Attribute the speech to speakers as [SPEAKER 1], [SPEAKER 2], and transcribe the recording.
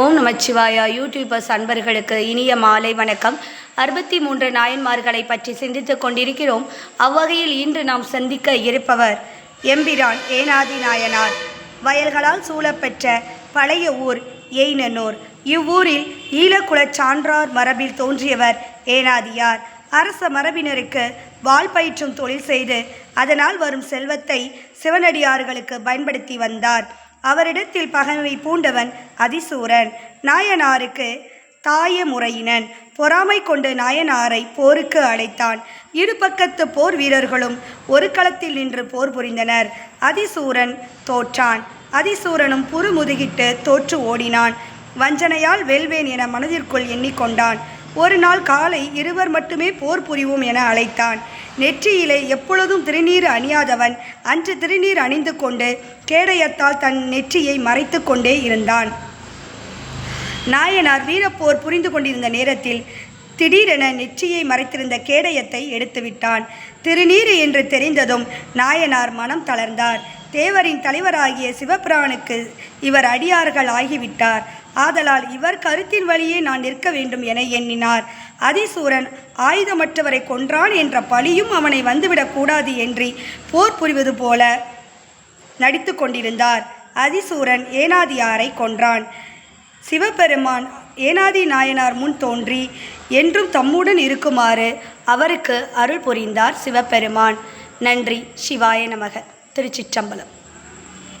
[SPEAKER 1] ஓம் Namashivaya YouTubers அன்பர்களுக்கு இனிய மாலை வணக்கம். அறுபத்தி மூன்று நாயன்மார்களை பற்றி சிந்தித்துக் கொண்டிருக்கிறோம். அவ்வகையில் இன்று நாம் சந்திக்க இருப்பவர் எம்பிரான் ஏனாதி நாயனார் வயல்களால் சூழப்பெற்ற பழைய ஊர் எய்னனூர் இவ்வூரில் ஈழக்குல சான்றார் மரபில் தோன்றியவர் ஏனாதியார். அரச மரபினருக்கு வாள் பயிற்றும் தொழில் செய்து அதனால் வரும் செல்வத்தை சிவனடியார்களுக்கு பயன்படுத்தி வந்தார். அவரிடத்தில் பகைமை பூண்டவன் அதிசூரன். நாயனாருக்கு தாய முறையினன் பொறாமை கொண்டு நாயனாரை போருக்கு அழைத்தான். இரு பக்கத்து போர் வீரர்களும் ஒரு களத்தில் நின்று போர் புரிந்தனர். அதிசூரன் தோற்றான். அதிசூரனும் புறுமுதுகிட்டு தோற்று ஓடினான். வஞ்சனையால் வெல்வேன் என மனதிற்குள் எண்ணிக்கொண்டான். ஒரு நாள் காலை இருவர் மட்டுமே போர் புரிவோம் என அழைத்தான். நெற்றியிலே எப்பொழுதும் திருநீர் அணியாதவன் அன்று திருநீர் அணிந்து கொண்டு கேடயத்தால் தன் நெற்றியை மறைத்து கொண்டே இருந்தான். நாயனார் வீரப்போர் புரிந்து கொண்டிருந்த நேரத்தில் திடீரென நெற்றியை மறைத்திருந்த கேடயத்தை எடுத்துவிட்டான் திருநீறு என்று தெரிந்ததும் நாயனார் மனம் தளர்ந்தார். தேவரின் தலைவராகிய சிவபிரானுக்கு இவர் அடியார்கள் ஆகிவிட்டார். ஆதலால் இவர் கருத்தின் வழியே நான் நிற்க வேண்டும் என எண்ணினார். அதிசூரன் ஆயுதமற்றவரை கொன்றான் என்ற பழியும் அவனை வந்துவிடக்கூடாது என்று போர் புரிவது போல நடித்து கொண்டிருந்தார். அதிசூரன் ஏனாதியாரை கொன்றான். சிவபெருமான் ஏனாதி நாயனார் முன் தோன்றி என்றும் தம்முடன் இருக்குமாறு அவருக்கு அருள் புரிந்தார் சிவபெருமான். நன்றி. சிவாய நமக. திருச்சிற்றம்பலம்.